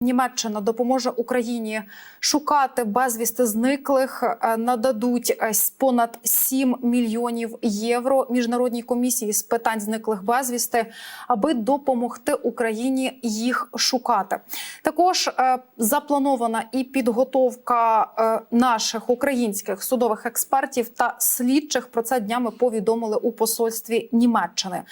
Німеччина допоможе Україні шукати безвісти зниклих, е, нададуть е, понад 7 мільйонів євро міжнародній комісії з питань зниклих безвісти, аби допомогти Україні їх шукати. Також е, запланована і підготовка наших українських судових експертів та слідчих. Про це днями повідомили у посольстві Німеччини.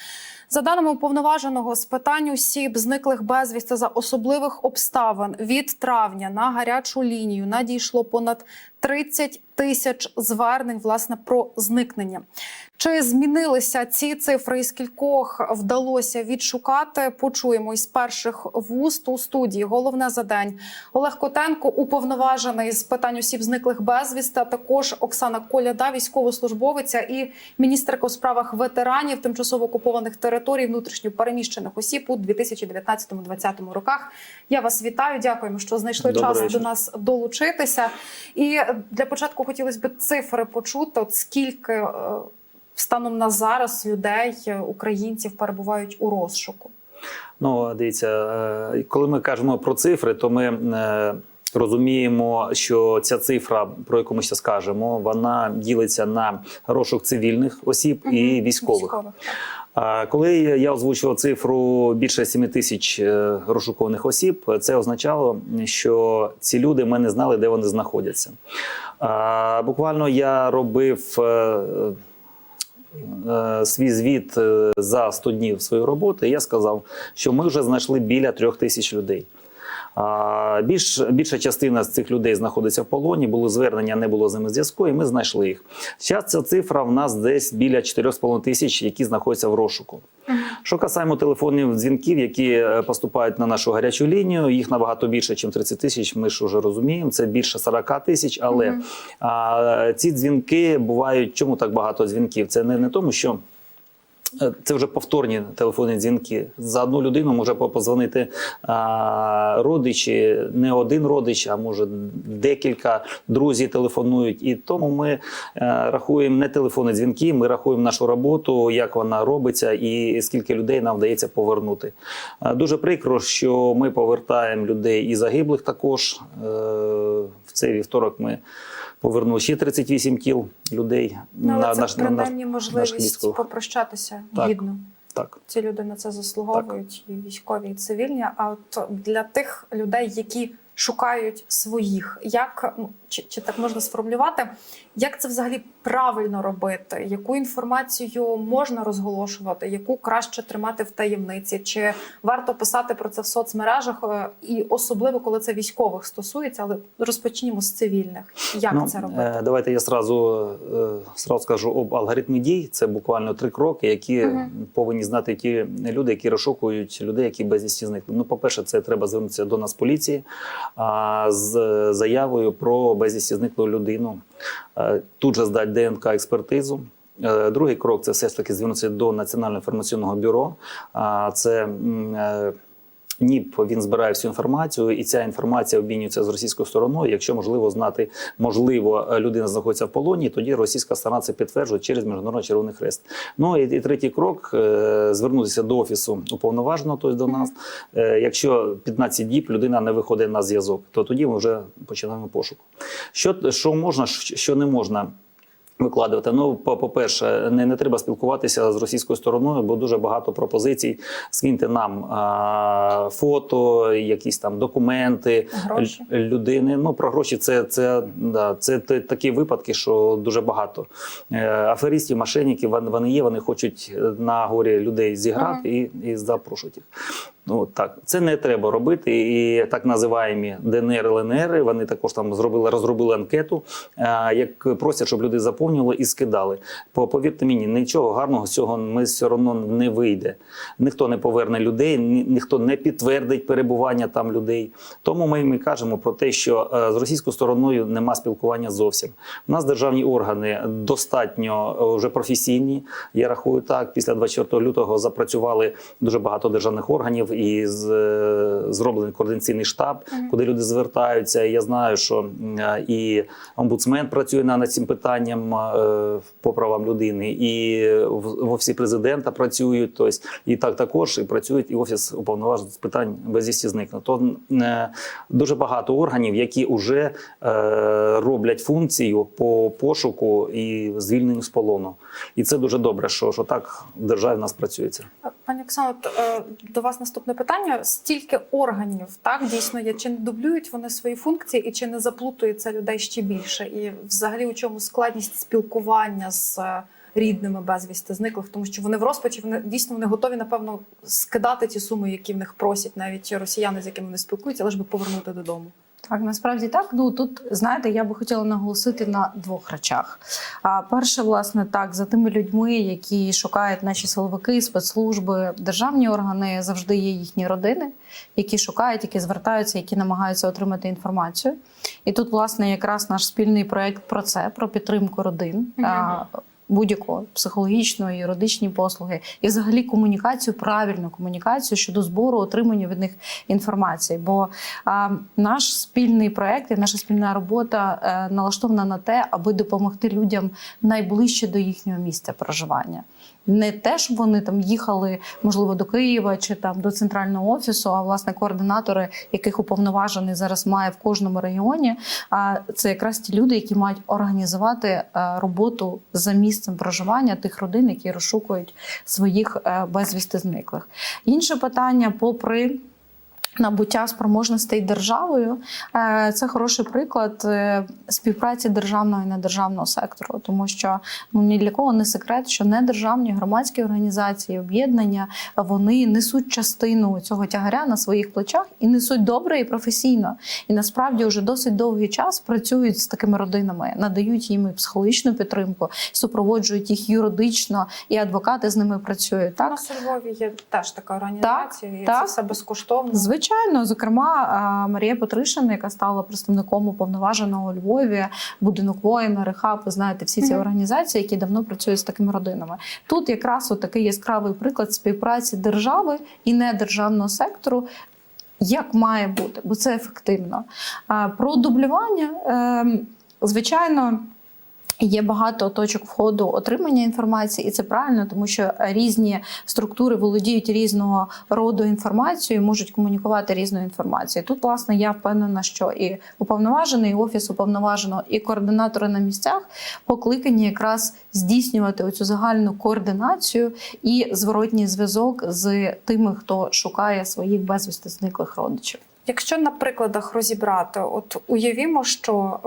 За даними уповноваженого з питань осіб, зниклих безвісти за особливих обставин від травня на гарячу лінію надійшло понад 30 тисяч звернень власне про зникнення. Чи змінилися ці цифри? І скількох вдалося відшукати? Почуємо із перших вуст у студії. Головне за день Олег Котенко, уповноважений з питань осіб зниклих безвісти, а також Оксана Коляда, військовослужбовиця і міністерка у справах ветеранів тимчасово окупованих територій внутрішньо переміщених осіб у 2019-2020 роках. Я вас вітаю. Дякуємо, що знайшли Добрий час вечір. до нас долучитися. І для початку хотілося б цифри почути. От скільки е, станом на зараз людей, е, українців перебувають у розшуку? Ну, дивіться, е, коли ми кажемо про цифри, то ми розуміємо, що ця цифра, про яку ми ще скажемо, вона ділиться на розшук цивільних осіб і військових. А Коли я озвучував цифру більше 7 тисяч розшукованих розшукуваних осіб, це означало, що ці люди не знали, де вони знаходяться. Буквально я робив. е, е, Свій звіт е, за 100 днів своєї роботи, і я сказав, що ми вже знайшли біля трьох тисяч людей. Більш, більша частина з цих людей знаходиться в полоні, було звернення, не було з ними зв'язку, і ми знайшли їх. Зараз ця цифра в нас десь біля 4,5 тисяч, які знаходяться в розшуку. Що касаємо телефонів дзвінків, які е, поступають на нашу гарячу лінію, їх набагато більше, ніж 30 тисяч. Ми ж вже розуміємо. Це більше 40 тисяч. Але а, ці дзвінки бувають. Чому так багато дзвінків? Це не, не тому, що. Е, Це вже повторні телефонні дзвінки. За одну людину може позвонити а, родичі, не один родич, а може декілька друзі телефонують. І тому ми е, рахуємо не телефонні дзвінки, ми рахуємо нашу роботу, як вона робиться, і скільки людей нам вдається повернути. Е, Дуже прикро, що ми повертаємо людей і загиблих також. Е, В цей вівторок ми повернули ще 38 тіл людей Ну, але це наш- принаймні на, можливість військових. попрощатися Так. гідно. Так. Ці люди на це заслуговують, і військові, і цивільні. А от для тих людей, які шукають своїх, як ну, чи, чи так можна сформулювати, як це взагалі правильно робити? Яку інформацію можна розголошувати, яку краще тримати в таємниці? Чи варто писати про це в соцмережах? е, І особливо коли це військових стосується, але розпочнімо з цивільних. Як це робити? е, Давайте я сразу, е, сразу скажу об алгоритмі дій. Це буквально три кроки, які Мгм. повинні знати ті люди, які розшукують людей, які безвісті зникли. Ну, по-перше, це треба звернутися до нас поліції з заявою про безвісті зниклу людину. Тут же здати ДНК експертизу. Е, Другий крок це все ж таки звернутися до Національного інформаційного бюро. Це е, НІП він збирає всю інформацію, і ця інформація обмінюється з російською стороною. Якщо можливо знати, можливо, е, людина знаходиться в полоні, тоді російська сторона це підтверджує через міжнародний червоний хрест. Ну і, і третій крок е, звернутися до офісу уповноваженого, тобто до нас. Е, Якщо 15 діб людина не виходить на зв'язок, то тоді ми вже починаємо пошук. Що, що можна, що не можна. Викладувати. Ну, по- по-перше, не, не треба спілкуватися з російською стороною, бо дуже багато пропозицій. Скиньте нам а, фото, якісь там документи Гроші. людини. Ну про гроші це, це, да, це, такі випадки, що дуже багато. Е, аферистів, мошенників, вони, є, вони хочуть на горі людей зіграти і, і запрошують їх. Ну так, це не треба робити. І так називаємо ДНР, ЛНР. Вони також там зробили, розробили анкету, е, як просять, щоб люди заповнювали і скидали. По повірте мені, нічого гарного з цього ми все одно не вийде. Ніхто не поверне людей, ніхто не підтвердить перебування там людей. Тому ми, ми кажемо про те, що е, з російською стороною нема спілкування зовсім. У нас державні органи достатньо е, вже професійні. Я рахую так. Після 24 лютого запрацювали дуже багато державних органів і з, е, зроблений координаційний штаб, куди люди звертаються. І я знаю, що е, і омбудсмен працює на- над цим питанням е, по правам людини, і в офісі президента працюють. Тобто, і так також і працюють і офіс уповноваженого з питань безвісті зникнення. То дуже багато органів, які вже роблять функцію по пошуку і звільненню з полону. І це дуже добре, що, що так в державі в нас працюється. Пані Оксано, до вас наступне питання: стільки органів так дійсно є, чи не дублюють вони свої функції, і чи не заплутується людей ще більше? І взагалі у чому складність спілкування з е, рідними безвісти зниклих, тому що вони в розпачі, вони дійсно вони готові, напевно, скидати ті суми, які в них просять, навіть росіяни, з якими вони спілкуються, лише би повернути додому. Так, насправді так. Ну тут знаєте, я би хотіла наголосити на двох речах. А перше, власне, так за тими людьми, які шукають наші силовики, спецслужби, державні органи, завжди є їхні родини, які шукають, які звертаються, які намагаються отримати інформацію. І тут, власне, якраз наш спільний проект про це, про підтримку родин. Мгм. а, Будь-якого психологічної, юридичні послуги і взагалі комунікацію, правильну комунікацію щодо збору, отримання від них інформації. Бо а, наш спільний проект і наша спільна робота е, налаштована на те, аби допомогти людям найближче до їхнього місця проживання. Не те, щоб вони там їхали, можливо, до Києва чи там до центрального офісу, а власне координатори, яких уповноважений зараз має в кожному регіоні. А це якраз ті люди, які мають організувати е, роботу за місцем проживання тих родин, які розшукують своїх е, безвісти зниклих. Інше питання, попри Набуття спроможностей державою е, це хороший приклад е, співпраці державного і недержавного сектору, тому що ну ні для кого не секрет, що недержавні громадські організації, об'єднання вони несуть частину цього тягаря на своїх плечах і несуть добре і професійно. І насправді вже досить довгий час працюють з такими родинами, надають їм і психологічну підтримку, супроводжують їх юридично, і адвокати з ними працюють. Так нас у Львові є теж така організація, і це все безкоштовно. Звичайно, зокрема, Марія Петришина, яка стала представником уповноваженого у Львові, будинок воїна, Рехаб, ви знаєте, всі ці організації, які давно працюють з такими родинами. Тут якраз такий яскравий приклад співпраці держави і недержавного сектору. Як має бути, бо це ефективно. Про дублювання, ем, звичайно, Є багато точок входу отримання інформації, і це правильно, тому що різні структури володіють різного роду інформацією, можуть комунікувати різною інформацією. Тут, власне, я впевнена, що і уповноважений, і офіс уповноваженого, і координатори на місцях покликані якраз здійснювати оцю загальну координацію і зворотній зв'язок з тими, хто шукає своїх безвісти зниклих родичів. Якщо на прикладах розібрати, от уявімо, що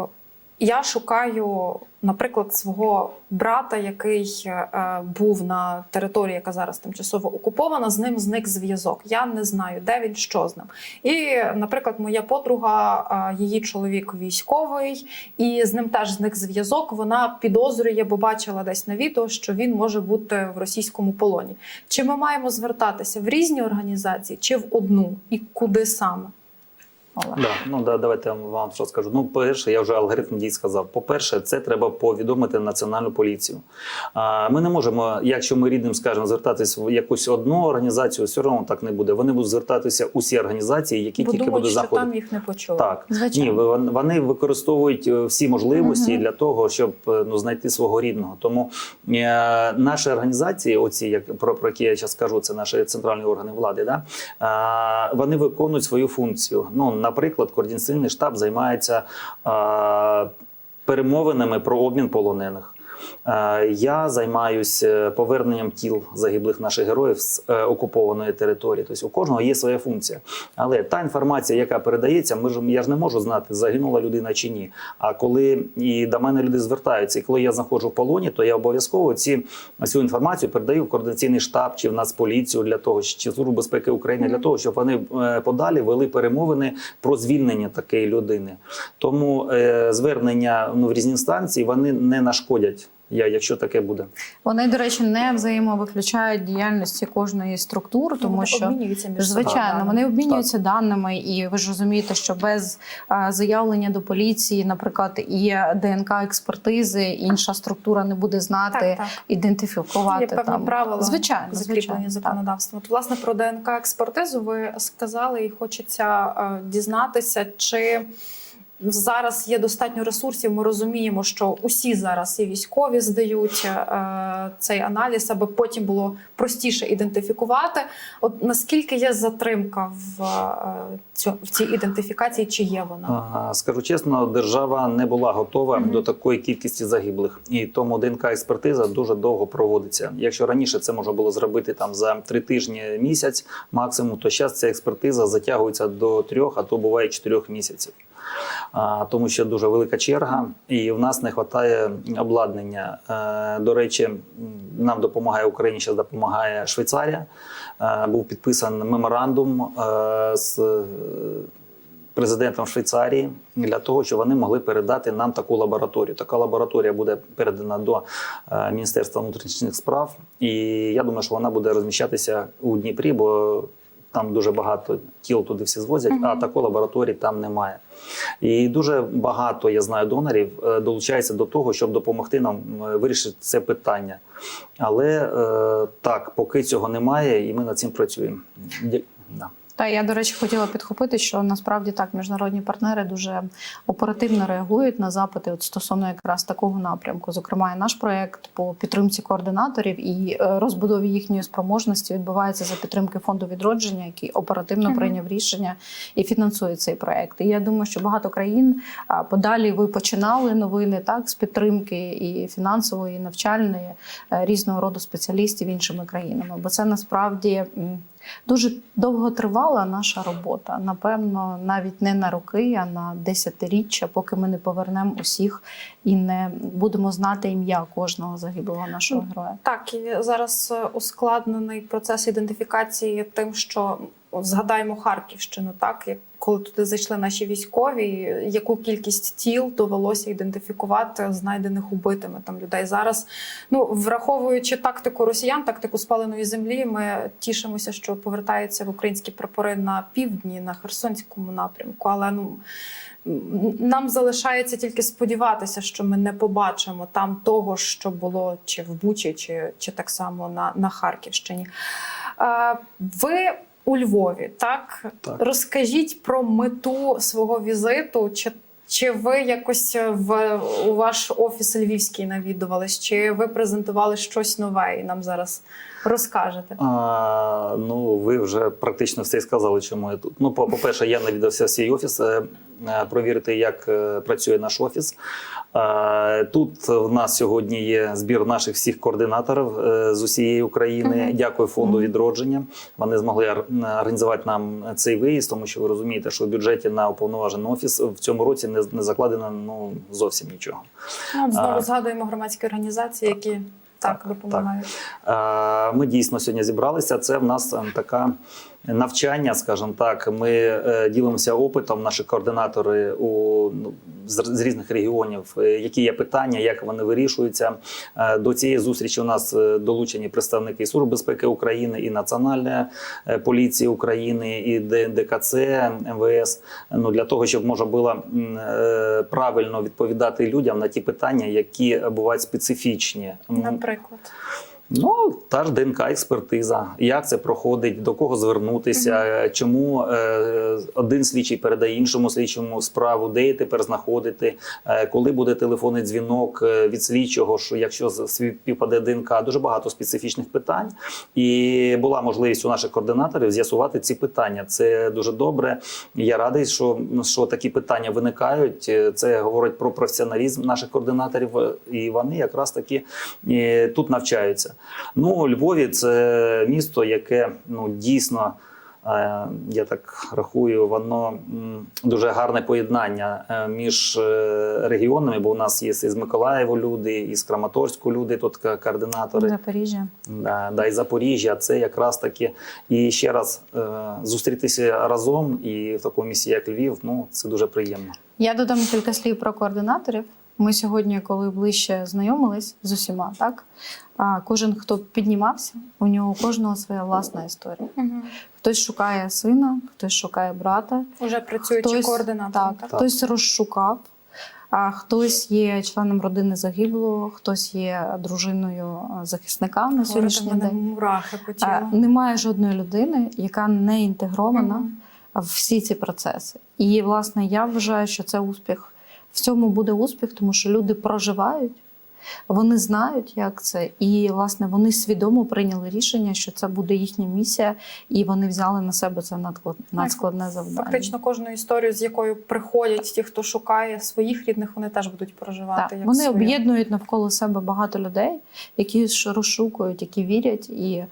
я шукаю, наприклад, свого брата, який е, був на території, яка зараз тимчасово окупована, з ним зник зв'язок. Я не знаю, де він, що з ним. І, наприклад, моя подруга, е, її чоловік військовий, і з ним теж зник зв'язок. Вона підозрює, бо бачила десь на відео, що він може бути в російському полоні. Чи ми маємо звертатися в різні організації, чи в одну, і куди саме? Олег. Да, ну да, давайте я вам що скажу. Ну, перше, я вже алгоритм дій сказав. По-перше, це треба повідомити національну поліцію. А, ми не можемо, якщо ми рідним скажемо, звертатись в якусь одну організацію, все одно так не буде. Вони будуть звертатися усі організації, які Бо тільки думають, будуть що заходити. там їх не почули. Так, Звичайно. ні, вони використовують е, всі можливості Мгм. для того, щоб е, ну знайти свого рідного. Тому е, наші організації, оці як про, про які я зараз кажу, це наші центральні органи влади. Да, е, вони виконують свою функцію. Ну, наприклад, координаційний штаб займається перемовинами про обмін полонених. Е, Я займаюся поверненням тіл загиблих наших героїв з е, окупованої території. Тобто у кожного є своя функція. Але та інформація, яка передається, ми ж я ж не можу знати, загинула людина чи ні. А коли і до мене люди звертаються, і коли я знаходжу в полоні, то я обов'язково ці цю інформацію передаю в координаційний штаб чи в Нацполіцію для того, чи в Службу безпеки України для того, щоб вони е, подалі вели перемовини про звільнення такої людини. Тому е, звернення ну, в різні інстанції вони не нашкодять я, якщо таке буде. Вони, до речі, не взаємовиключають діяльності кожної з структур, тому Вони що обмінюються між Звичайно, собою. вони обмінюються даними, і ви ж розумієте, що без а, заявлення до поліції, наприклад, є ДНК експертизи, інша структура не буде знати, Так, так. ідентифікувати Є певні там. правила звичайно, закріплені звичайно, законодавством. От, власне, про ДНК експертизу ви сказали, і хочеться е, дізнатися, чи зараз є достатньо ресурсів. Ми розуміємо, що усі зараз і військові здають е, цей аналіз, аби потім було простіше ідентифікувати. От наскільки є затримка в, е, цю, в цій ідентифікації, чи є вона? Скажу чесно, держава не була готова Мгм. до такої кількості загиблих, і тому ДНК експертиза дуже довго проводиться. Якщо раніше це можна було зробити там за три тижні місяць, максимум, то зараз ця експертиза затягується до трьох, а то буває чотирьох місяців. Тому що дуже велика черга, і в нас не вистачає обладнання. Е, до речі, нам допомагає Україні, зараз допомагає Швейцарія. Е, був підписаний меморандум е, з президентом Швейцарії для того, щоб вони могли передати нам таку лабораторію. Така лабораторія буде передана до Міністерства внутрішніх справ, і я думаю, що вона буде розміщатися у Дніпрі, бо там дуже багато тіл туди всі звозять, а такої лабораторії там немає. І дуже багато я знаю донорів е, долучається до того, щоб допомогти нам е, вирішити це питання. Але е, так, поки цього немає, і ми над цим працюємо. Та я, до речі, хотіла підхопити, що насправді так міжнародні партнери дуже оперативно реагують на запити от стосовно якраз такого напрямку. Зокрема, і наш проект по підтримці координаторів і е, розбудові їхньої спроможності відбувається за підтримки фонду відродження, який оперативно прийняв рішення і фінансує цей проект. І я думаю, що багато країн подалі ви починали новини так з підтримки і фінансової, і навчальної е, різного роду спеціалістів іншими країнами, бо це насправді. Дуже довго тривала наша робота. Напевно, навіть не на роки, а на десятиріччя, поки ми не повернемо усіх і не будемо знати ім'я кожного загиблого нашого героя. Так, і зараз е, ускладнений процес ідентифікації тим, що згадаємо Харківщину, так як коли туди зайшли наші військові, яку кількість тіл довелося ідентифікувати знайдених убитими там людей. Зараз, ну враховуючи тактику росіян, тактику спаленої землі, ми тішимося, що повертаються в українські прапори на півдні, на Херсонському напрямку. Але ну нам залишається тільки сподіватися, що ми не побачимо там того, що було чи в Бучі, чи, чи так само на, на Харківщині. Е, ви у Львові, так? Так. Розкажіть про мету свого візиту. Чи, чи ви якось в у ваш офіс львівський навідувались, чи ви презентували щось нове і нам зараз розкажете? А, ну, ви вже практично все сказали, чому я тут. Ну, по- по-перше, я навідався в свій офіс, е, е, провірити, як е, працює наш офіс. Е, Тут в нас сьогодні є збір наших всіх координаторів е, з усієї України. Мгм. Дякую фонду відродження. Вони змогли організувати нам цей виїзд, тому що ви розумієте, що в бюджеті на уповноважений офіс в цьому році не, не закладено ну, зовсім нічого. Ну, от знову А. згадуємо громадські організації, які так, Так, допомагають. Е, Ми дійсно сьогодні зібралися. Це в нас е, така навчання, скажімо так. Ми е, ділимося опитом. Наші координатори у ну, з різних регіонів, е, які є питання, як вони вирішуються. Е, До цієї зустрічі у нас долучені представники Служби безпеки України, і Національної поліції України, і Д- ДКЦ, МВС. Ну для того, щоб можна було правильно відповідати людям на ті питання, які бувають специфічні. Наприклад. Ну, та ж ДНК експертиза. Як це проходить, до кого звернутися, чому е, один слідчий передає іншому слідчому справу, де її тепер знаходити, е, коли буде телефонний дзвінок е, від слідчого, що якщо співпаде ДНК, дуже багато специфічних питань. І була можливість у наших координаторів з'ясувати ці питання. Це дуже добре. Я радий, що, що такі питання виникають. Е, Це говорить про професіоналізм наших координаторів, і вони якраз таки е, тут навчаються. Ну, Львові це місто, яке ну дійсно. е, Я так рахую, воно дуже гарне поєднання е, між е, регіонами, бо у нас є і з Миколаєва люди, і з Краматорську люди, тут координатори. Запоріжжя. Да, да, і Запоріжжя, це якраз таки. І ще раз зустрітися разом і в такому місці, як Львів, ну це дуже приємно. Я додам кілька слів про координаторів. Ми сьогодні, коли ближче знайомились з усіма, так а кожен, хто піднімався, у нього кожного своя власна історія. Хтось шукає сина, хтось шукає брата, Уже працюючи хтось, координатором. так, Так? хтось розшукав, а хтось є членом родини загиблого, хтось є дружиною захисника на Говорите, сьогоднішній мене день. мурахи. А, Немає жодної людини, яка не інтегрована Мгм. в всі ці процеси. І власне я вважаю, що це успіх. В цьому буде успіх, тому що люди проживають, вони знають, як це, і власне вони свідомо прийняли рішення, що це буде їхня місія, і вони взяли на себе це надклад- надскладне завдання. Фактично кожну історію, з якою приходять ті, хто шукає своїх рідних, вони теж будуть проживати. Так, як вони об'єднують навколо себе багато людей, які розшукують, які вірять і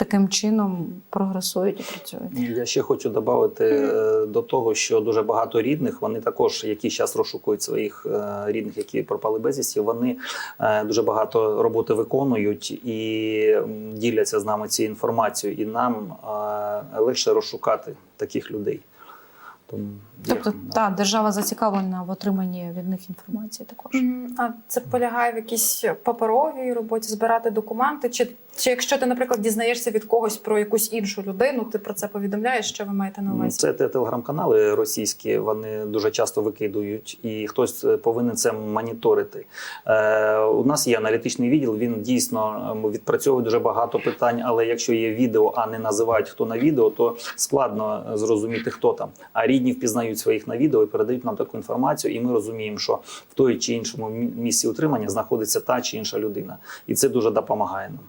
таким чином прогресують і працюють. Я ще хочу додати е, до того, що дуже багато рідних, вони також, які зараз розшукують своїх е, рідних, які пропали безвісті, вони е, дуже багато роботи виконують і діляться з нами цією інформацією, і нам легше розшукати таких людей. Тому Тобто, я- та держава зацікавлена в отриманні від них інформації також. А це полягає в якійсь паперовій роботі, збирати документи? Чи, чи якщо ти, наприклад, дізнаєшся від когось про якусь іншу людину, ти про це повідомляєш, що ви маєте на увазі? Це те- телеграм-канали російські, вони дуже часто викидують, і хтось е, повинен це моніторити. Е, у нас є аналітичний відділ, він дійсно відпрацьовує дуже багато питань, але якщо є відео, а не називають хто на відео, то складно е, зрозуміти, хто там. А рідні впізнають своїх на відео і передають нам таку інформацію, і ми розуміємо, що в той чи іншому місці утримання знаходиться та чи інша людина, і це дуже допомагає нам.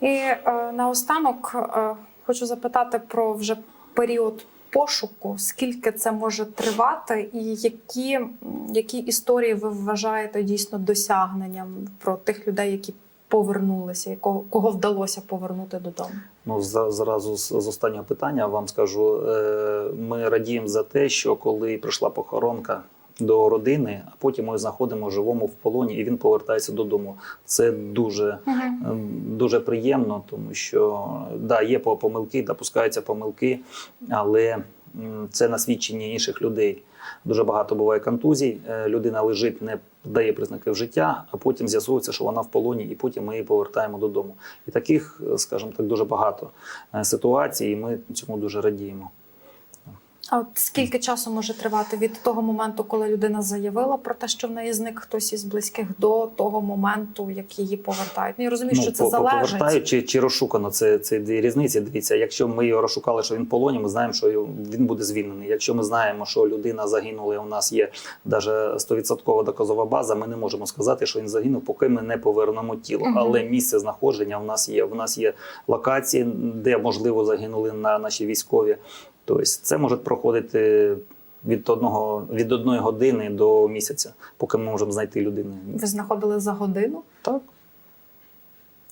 І е, наостанок е, хочу запитати про вже період пошуку, скільки це може тривати, і які, які історії ви вважаєте дійсно досягненням про тих людей, які повернулися, якого кого вдалося повернути додому? Ну, за- зразу з, з останнього питання вам скажу. Е, ми радіємо за те, що коли прийшла похоронка до родини, а потім ми знаходимо живому в полоні, і він повертається додому. Це дуже, е, дуже приємно, тому що да, є помилки, допускаються помилки, але це на свідченні інших людей. Дуже багато буває контузій. Е, Людина лежить, не дає признаки життя, а потім з'ясується, що вона в полоні, і потім ми її повертаємо додому. І таких, е, скажімо так, дуже багато е, ситуацій, і ми цьому дуже радіємо. А от скільки часу може тривати від того моменту, коли людина заявила про те, що в неї зник хтось із близьких, до того моменту, як її повертають? Ну, я розумію, що це по- по- залежить. повертають чи, чи розшукано. Це, це дві різниці. Дивіться, якщо ми його розшукали, що він в полоні, ми знаємо, що він буде звільнений. Якщо ми знаємо, що людина загинула, і у нас є навіть 100% доказова база, ми не можемо сказати, що він загинув, поки ми не повернемо тіло. Мгм. Але місце знаходження в нас є. У нас є локації, де можливо загинули на наші військові. Тобто це може проходити. Від одного від одної години до місяця, поки ми можемо знайти людину. Ви знаходили за годину? Так,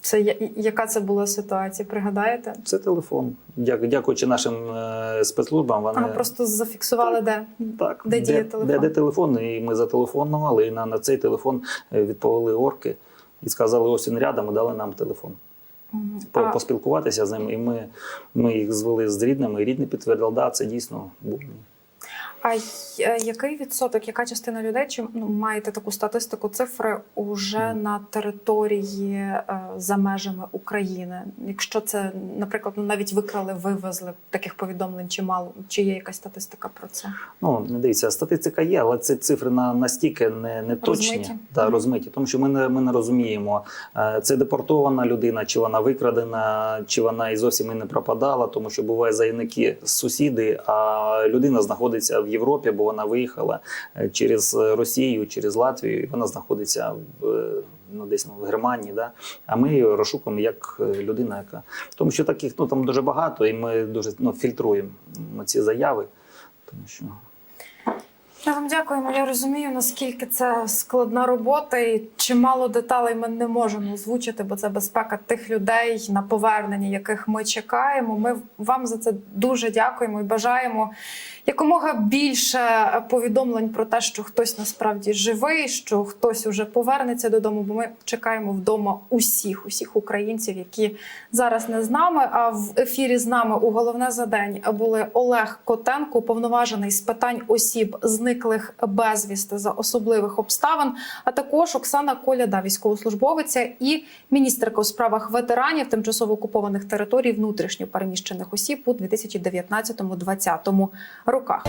Це я- яка це була ситуація? Пригадаєте? Це телефон. Дя- Дякуючи нашим е, спецслужбам, вони А просто зафіксували де? так, де діє телефон? Де, де телефон, і ми зателефонували, і на, на цей телефон е, відповіли орки і сказали, ось він рядом, і дали нам телефон. По- А, Поспілкуватися з ним, і ми, ми їх звели з рідними, і рідний підтвердили, да, це дійсно був. Він». а який відсоток, яка частина людей, чи ну, маєте таку статистику, цифри уже на території е, за межами України? Якщо це, наприклад, ну, навіть викрали, вивезли таких повідомлень чимало, чи є якась статистика про це? Ну, не дивіться, статистика є, але ці цифри на, настільки не, не точні, Розмиті. та, Мгм. розмиті, тому що ми не, ми не розуміємо, е, це депортована людина, чи вона викрадена, чи вона і зовсім і не пропадала, тому що буває заявники сусіди, а людина знаходиться в Європі, бо вона виїхала е, через Росію, через Латвію, і вона знаходиться в. е, Ну, десь ну, в Германії, да? а ми її розшукуємо як е, людина, яка тому, що таких ну там дуже багато, і ми дуже ну, фільтруємо ці заяви, тому що Я вам дякуємо. Я розумію, наскільки це складна робота, і чимало деталей ми не можемо озвучити, бо це безпека тих людей, на повернення яких ми чекаємо. Ми вам за це дуже дякуємо і бажаємо якомога більше повідомлень про те, що хтось насправді живий, що хтось уже повернеться додому. Бо ми чекаємо вдома усіх, усіх українців, які зараз не з нами. А в ефірі з нами у головне за день були Олег Котенко, уповноважений з питань осіб зниклих зниклих безвісти за особливих обставин. А також Оксана Коляда, військовослужбовиця і міністерка у справах ветеранів тимчасово окупованих територій внутрішньо переміщених осіб у 2019-2020 роках.